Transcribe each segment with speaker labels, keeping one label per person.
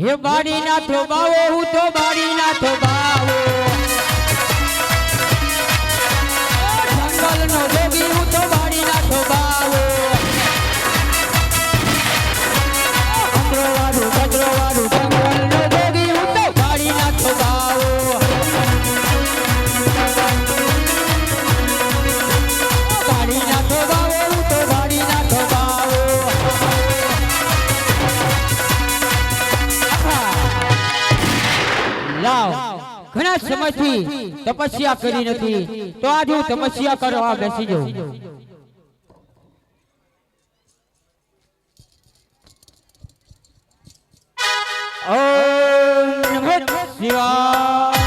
Speaker 1: હે બાડી ના તો બાવો હું તો બાડી ના તો બાવો જંગલ નો જોગી હું તો લાવ. ઘણા સમયથી તપસ્યા કરી નથી. તો આજ હું તપસ્યા કરવા બેસી જાઉં. ઓમ નમઃ શિવાય.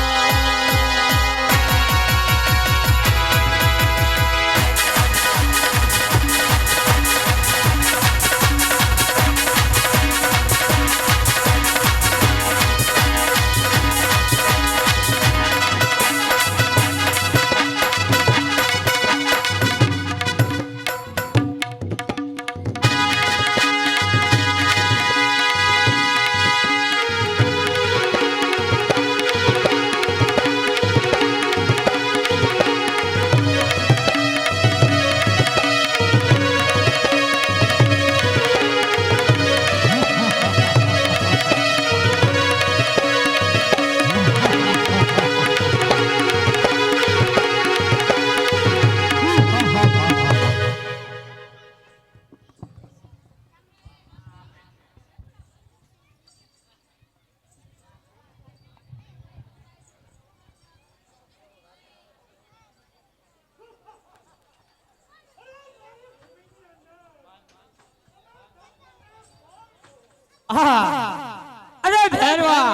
Speaker 1: અરે ભેરવા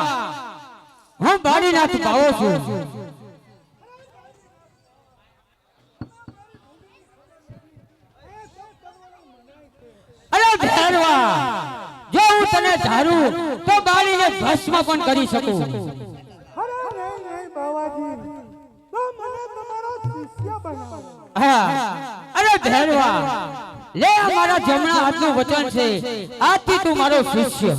Speaker 1: હું બાળીનાથ ભાવો છું. અરે ભેરવા જો હું તને ધારું તો બાળીને ભસ્મ પણ કરી શકું. હા. અરે ભેરવા લે મારા જમણા હાથનું વચન છે. આજથી તું મારો શિષ્ય.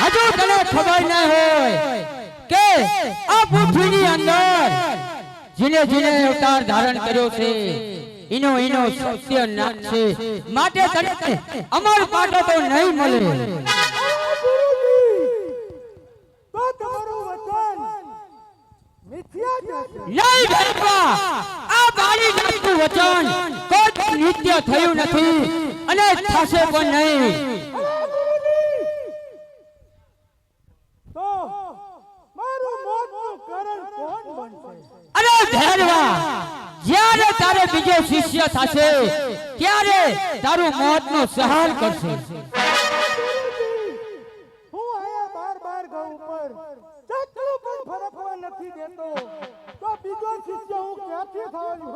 Speaker 1: હજુ તને ખબર હોય કે આ પૃથ્વીની અંદર જીને જીને અવતાર ધારણ કર્યો છે. એનો ઇનો સત્ય છે માટે તને અમર પાટો તો નહીં મળે.
Speaker 2: તો તમારું વચન મિથ્યા છે
Speaker 1: નહીં ભેરવા. આ બાળી નાથનું વચન કોઈ નિત્ય થયું નથી અને થશે પણ નહીં.
Speaker 2: અરે ગુરુજી તો મારું મોતનું કારણ કોણ બનશે?
Speaker 1: અરે ભેરવા. જ્યારે તારે બીજો શિષ્ય થશે? ત્યારે તારું મોતનો સહાર કરશે?
Speaker 2: હું આયા બાર બાર ચક્ર પણ ફરકવા નથી દેતો. તો બીજો શિષ્ય હું ક્યાંથી થવાનું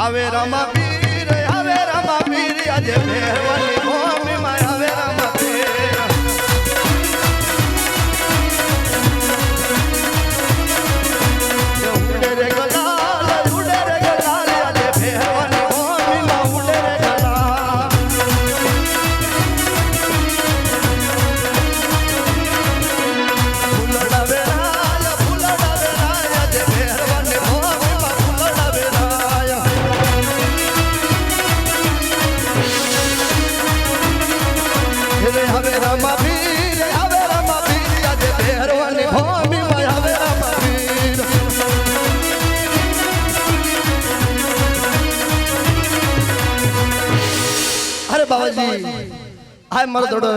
Speaker 3: હવે રમા પીર હવે રમા પીર આજે ભેરવાની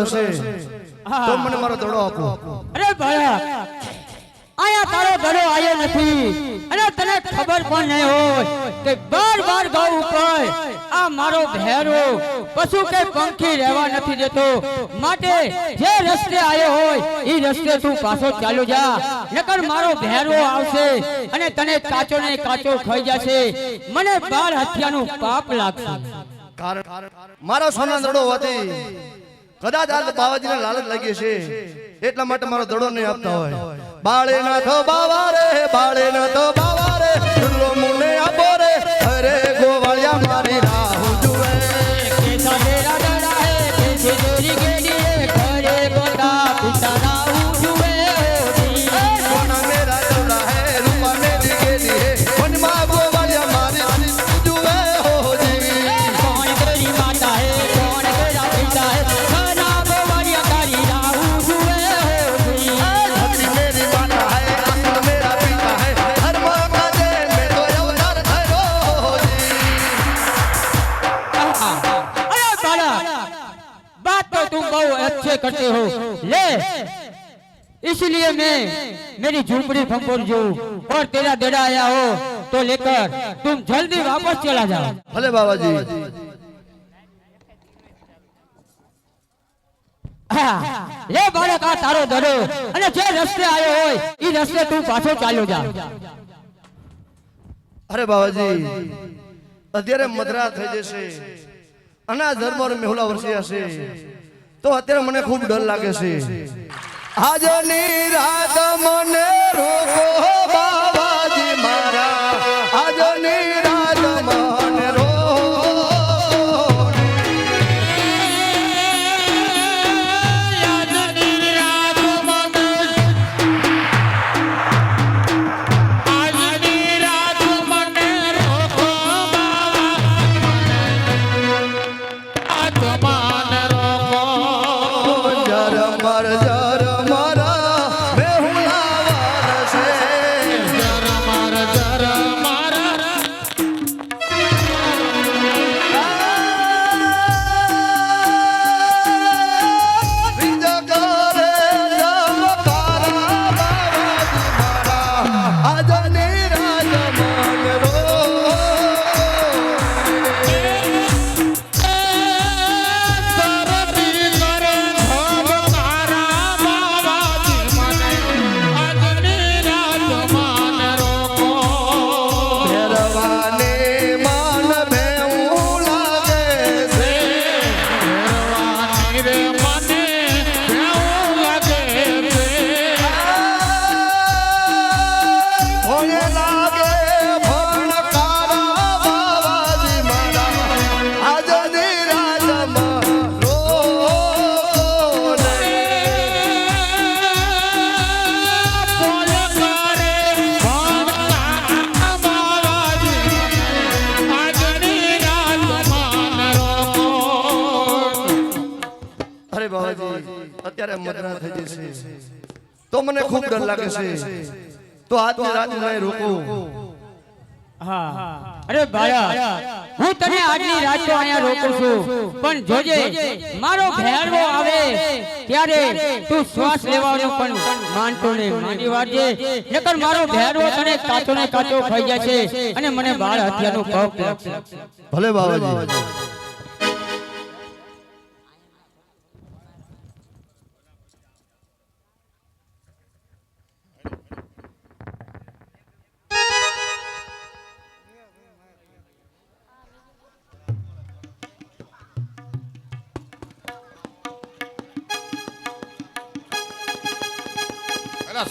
Speaker 3: હશે તો મને મારો દડો આપો.
Speaker 1: અરે ભાયા આયા તારો દડો આયો નથી. અને તને ખબર પણ નહીં હોય કે બાર બાર ગૌ ઉપર આ મારો ભેરો પશુ કે પંખી રહેવા નથી દેતો. માટે જે રસ્તે આવ્યો હોય એ રસ્તે તું પાછો ચાલ્યો જા. નકર મારો ભેરો આવશે અને તને કાચો ને કાચો ખાઈ જશે. મને બાર હત્યાનું પાપ લાગશે.
Speaker 3: મારો સોના દડો હોવાથી કદાચ આ બાવાજીને લાલચ લાગી છે એટલા માટે મારો દડો નહીં આપતા હોય. બાળે ના તો બાવા રે બાળે ના તો બાવા રે મુને આપો રે. અરે ગોવાળિયા મારી
Speaker 1: हो ले इसलिए मैं मेरी झूपड़ी फंपोर जो और तेरा डेरा आया हो तो लेकर तुम जल्दी वापस चला जाओ
Speaker 3: ભલે બાબાજી
Speaker 1: હા, લે બાળક આ તારો દડો અને જે રસ્તે આવ્યો હોય એ રસ્તે તું પાછો ચાલ્યો જા
Speaker 3: અરે બાબાજી અત્યારે મધરા થઈ જશે અને આ ધર્મ મેહુલા વર્ષી હશે તો અત્યારે મને ખૂબ ડર લાગે છે. આજની રાત મને રોકો બાબાજી મને ખૂબ ડર લાગે છે. તો આજની રાત મને રોકો.
Speaker 1: અરે ભાયા હું તને આજની રાત અહીંયા રોકું છું. પણ જોજે મારો ભેરવો આવે ત્યારે તું શ્વાસ લેવાનો પણ માનતો ને માંડી વાળજે નકર મારો ભેરવો તને કાચો ને કાચો ખાઈ જશે અને મને બાળ હત્યાનો પાપ
Speaker 3: ભલે બાબાજી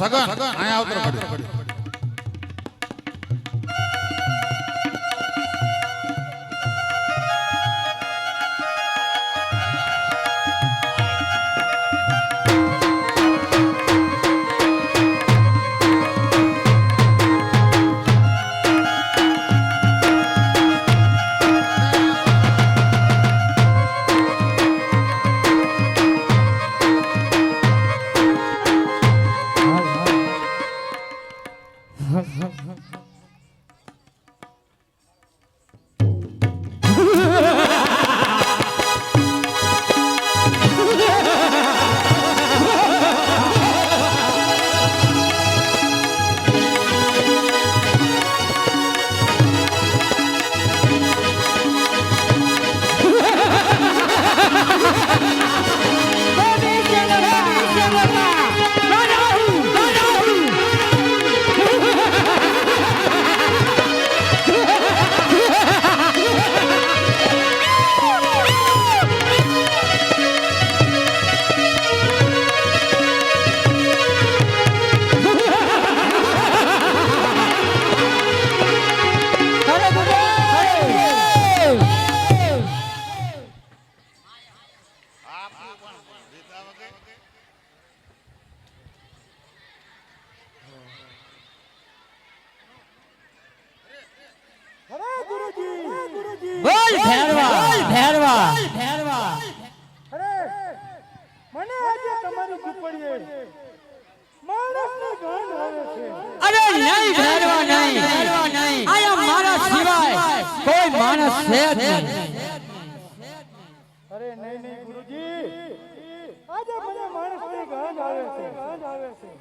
Speaker 4: સગન અહીંયા આવતો ઘડી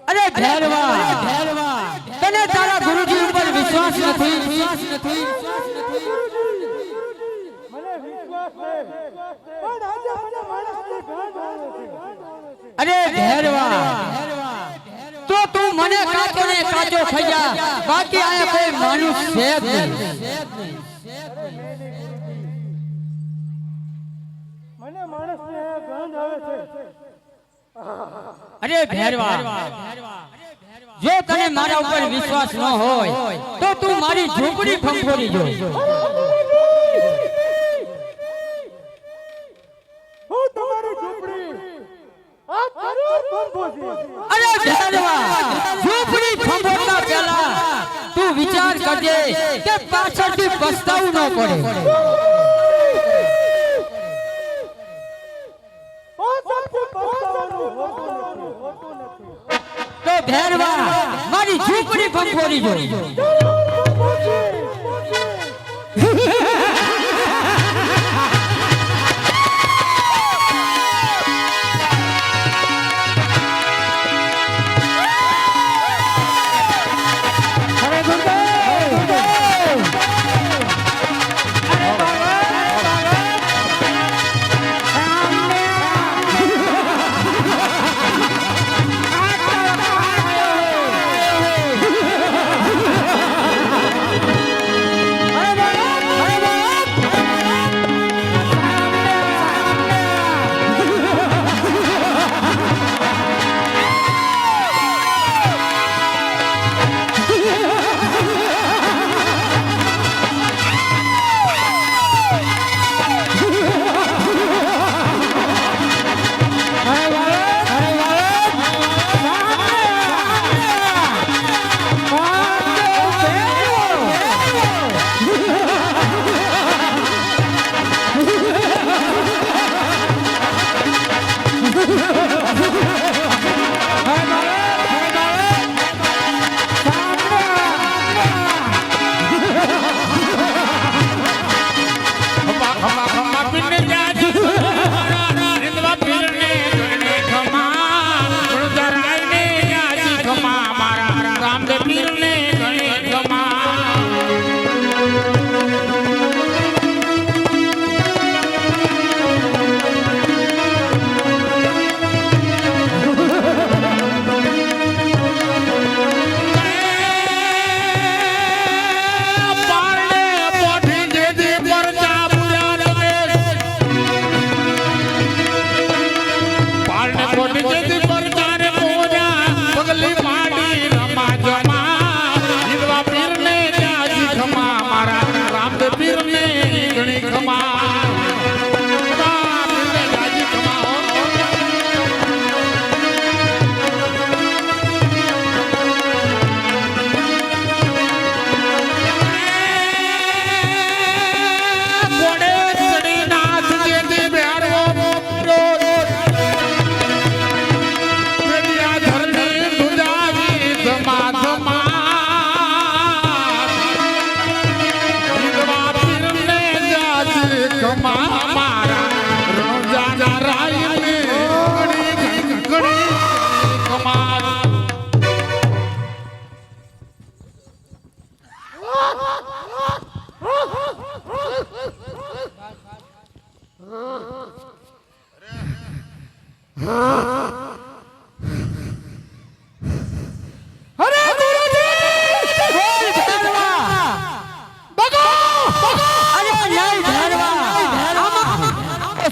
Speaker 2: અરે
Speaker 1: ભેરવા ભેરવા. તને તારા ગુરુજી ઉપર વિશ્વાસ નથી. વિશ્વાસ નથી
Speaker 2: મને વિશ્વાસ છે. પણ આજે મને માણસની ગંધ આવે છે ગંધ આવે છે.
Speaker 1: અરે ભેરવા તો તું મને કાચો ને કાચો થઈ જા બાકી આ કોઈ માણસ છે જ નહીં.
Speaker 2: મને માણસની ગંધ આવે છે.
Speaker 1: અરે ભેરવા જો તને મારા ઉપર વિશ્વાસ ન હોય તો તું મારી ઝૂંપડી ફંફોડી જો.
Speaker 2: હું તમારી ઝૂંપડી
Speaker 1: અરે ભેરવા ઝૂંપડી ફંફોડતા પહેલા તું વિચાર કરજે કે પાછળથી પસ્તાવું ન પડે
Speaker 2: પાછળથી પસ્તાવાનું હોતું નથી હોતું નથી
Speaker 1: તો ભેરવા મારી ઝૂંપડી ફંફોડી જો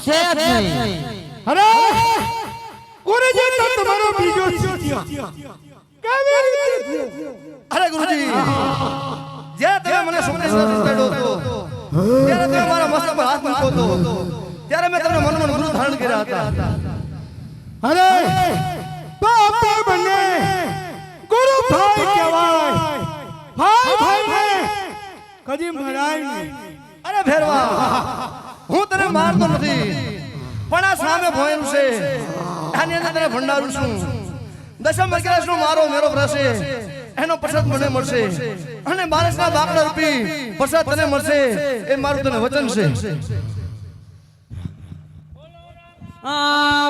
Speaker 1: છે જ નહીં.
Speaker 2: અરે! ગુરુજી તો તમારો બીજો શિષ્ય કેવી રીતે?
Speaker 3: અરે ગુરુજી! જ્યારે તમે મને સંદેશ કર્યો હતો ત્યારે તમે મારા મસ્તક પર હાથ મૂકો હતો ત્યારે મેં તમને મનમાં ગુરુ ધારણ કર્યા હતા.
Speaker 2: અરે! બાપ તો બંને! ગુરુ ભાઈ કહેવાય. ભાઈ ભાઈ. ને કદી મરાય નહીં.
Speaker 3: અરે ભેરવા! હું તને મારતો નથી. પણ આ સામે ભોયરું છે. આની અંદર તને ભંડારું છું. દશમ અગિયારસ મારો મેરો ભરાશે એનો પ્રસાદ મને મળશે. અને બારસના બાપડા રૂપી પ્રસાદ તને મળશે. એ મારું તને વચન છે.
Speaker 1: આ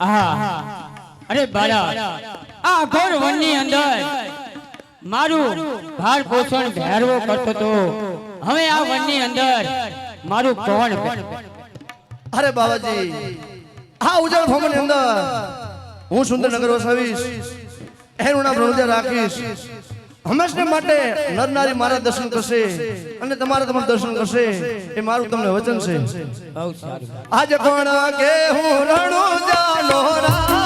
Speaker 1: અરે બાળા, આ ઘોર વનની અંદર મારું ભાર પોષણ ભેરવો કરતો તો હવે આ વનની અંદર મારું કોણ
Speaker 3: અરે બાબાજી, આ ઉજળ ભવનની અંદર હું સુંદરનગર વસાવીશ એનું નામ રણુજા રાખીશ. હંમેશને માટે નરનારી મારા દર્શન કરશે અને તમારા તમારા દર્શન કરશે. એ મારું તમને વચન છે.
Speaker 1: આજે સારું.
Speaker 3: કોણ કે હું રણુજાનો રાજ